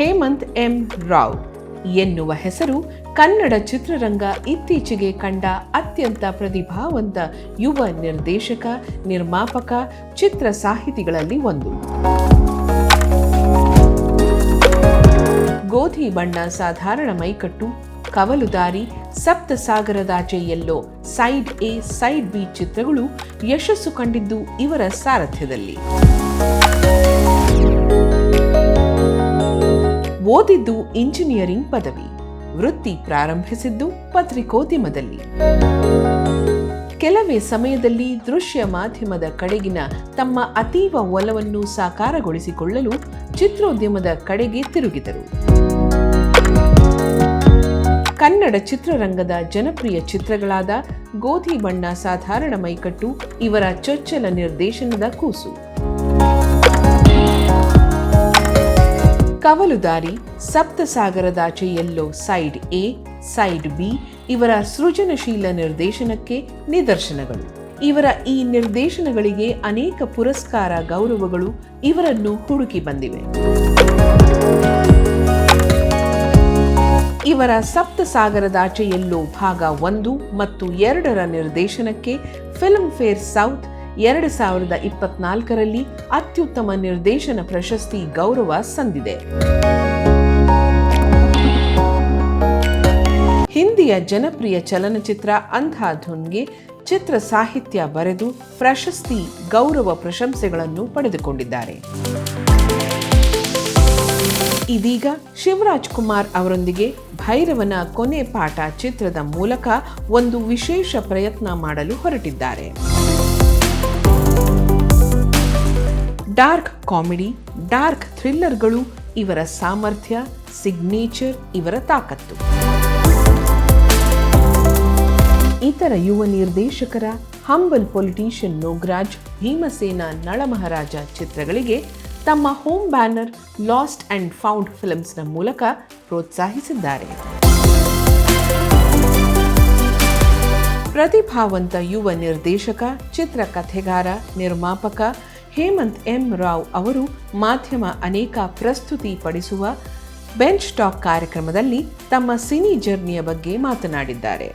Hemant M Rao. ಎನ್ನುವ ಹೆಸರು ಕನ್ನಡ ಚಿತ್ರರಂಗ ಇತ್ತೀಚೆಗೆ ಕಂಡ ಅತ್ಯಂತ ಪ್ರತಿಭಾವಂತ ಯುವ ನಿರ್ದೇಶಕ, ನಿರ್ಮಾಪಕ, ಚಿತ್ರ ಸಾಹಿತಿಗಳಲ್ಲಿ ಒಂದು. ಗೋಧಿ ಬಣ್ಣ ಸಾಧಾರಣ ಮೈಕಟ್ಟು Kavaludaari Sapta Sagaradaache Ello, side A, side B ಚಿತ್ರಗಳು ಯಶಸ್ಸು ಕಂಡಿದ್ದು ಇವರ ಸಾರಥ್ಯದಲ್ಲಿ. ಓದಿದ್ದು ಇಂಜಿನಿಯರಿಂಗ್ ಪದವಿ. ವೃತ್ತಿ ಪ್ರಾರಂಭಿಸಿದ್ದು ಪತ್ರಿಕೋದ್ಯಮದಲ್ಲಿ. ಕೆಲವೇ ಸಮಯದಲ್ಲಿ ದೃಶ್ಯ ಮಾಧ್ಯಮದ ಕಡೆಗಿನ ತಮ್ಮ ಅತೀವ ಒಲವನ್ನು ಸಾಕಾರಗೊಳಿಸಿಕೊಳ್ಳಲು ಚಿತ್ರೋದ್ಯಮದ ಕಡೆಗೆ ತಿರುಗಿದರು. ಕನ್ನಡ ಚಿತ್ರರಂಗದ ಜನಪ್ರಿಯ ಚಿತ್ರಗಳಾದ ಗೋಧಿ ಬಣ್ಣ ಸಾಧಾರಣ ಮೈಕಟ್ಟು ಇವರ ಚೊಚ್ಚಲ ನಿರ್ದೇಶನದ ಕೂಸು. Kavaludaari, Saptasagaradaache Ello side A side B ಇವರ ಸೃಜನಶೀಲ ನಿರ್ದೇಶನಕ್ಕೆ ನಿದರ್ಶನಗಳು. ಇವರ ಈ ನಿರ್ದೇಶನಗಳಿಗೆ ಅನೇಕ ಪುರಸ್ಕಾರ ಗೌರವಗಳು ಇವರನ್ನು ಹುಡುಕಿ ಬಂದಿವೆ. ಇವರ ಸಪ್ತಸಾಗರದಾಚೆ ಎಲ್ಲೋ ಭಾಗ ಒಂದು ಮತ್ತು ಎರಡರ ನಿರ್ದೇಶನಕ್ಕೆ ಫಿಲ್ಮ್ ಫೇರ್ ಸೌತ್ ಎರಡು ಸಾವಿರದ ಇಪ್ಪತ್ನಾಲ್ಕರಲ್ಲಿ ಅತ್ಯುತ್ತಮ ನಿರ್ದೇಶನ ಪ್ರಶಸ್ತಿ ಗೌರವ ಸಂದಿದೆ. ಹಿಂದಿಯ ಜನಪ್ರಿಯ ಚಲನಚಿತ್ರ ಅಂಧಾಧುನ್ಗೆ ಚಿತ್ರ ಸಾಹಿತ್ಯ ಬರೆದು ಪ್ರಶಸ್ತಿ ಗೌರವ ಪ್ರಶಂಸೆಗಳನ್ನು ಪಡೆದುಕೊಂಡಿದ್ದಾರೆ. ಇದೀಗ ಶಿವರಾಜ್ ಕುಮಾರ್ ಅವರೊಂದಿಗೆ ಭೈರವನ ಕೊನೆ ಪಾಠ ಚಿತ್ರದ ಮೂಲಕ ಒಂದು ವಿಶೇಷ ಪ್ರಯತ್ನ ಮಾಡಲು ಹೊರಟಿದ್ದಾರೆ. ಡಾರ್ಕ್ ಕಾಮಿಡಿ, ಡಾರ್ಕ್ ಥ್ರಿಲ್ಲರ್ಗಳು ಇವರ ಸಾಮರ್ಥ್ಯ, ಸಿಗ್ನೇಚರ್, ಇವರ ತಾಕತ್ತು. ಇತರ ಯುವ ನಿರ್ದೇಶಕರ ಹಂಬಲ್ ಪೊಲಿಟೀಷಿಯನ್ ನೋಗ್ರಾಜ್ ಭೀಮಸೇನ ನಳಮಹಾರಾಜ ಚಿತ್ರಗಳಿಗೆ ತಮ್ಮ home banner Lost and Found ಫಿಲ್ಮ್ಸ್ನ ಮೂಲಕ ಪ್ರೋತ್ಸಾಹಿಸಿದ್ದಾರೆ. ಪ್ರತಿಭಾವಂತ ಯುವ ನಿರ್ದೇಶಕ, ಚಿತ್ರಕಥೆಗಾರ, ನಿರ್ಮಾಪಕ ಹೇಮಂತ್ ಎಂ ರಾವ್ ಅವರು ಮಾಧ್ಯಮ ಅನೇಕ ಪ್ರಸ್ತುತಿ ಪಡಿಸುವ ಬೆಂಚ್ ಟಾಕ್ ಕಾರ್ಯಕ್ರಮದಲ್ಲಿ ತಮ್ಮ ಸಿನಿ ಜರ್ನಿಯ ಬಗ್ಗೆ ಮಾತನಾಡಿದ್ದಾರೆ.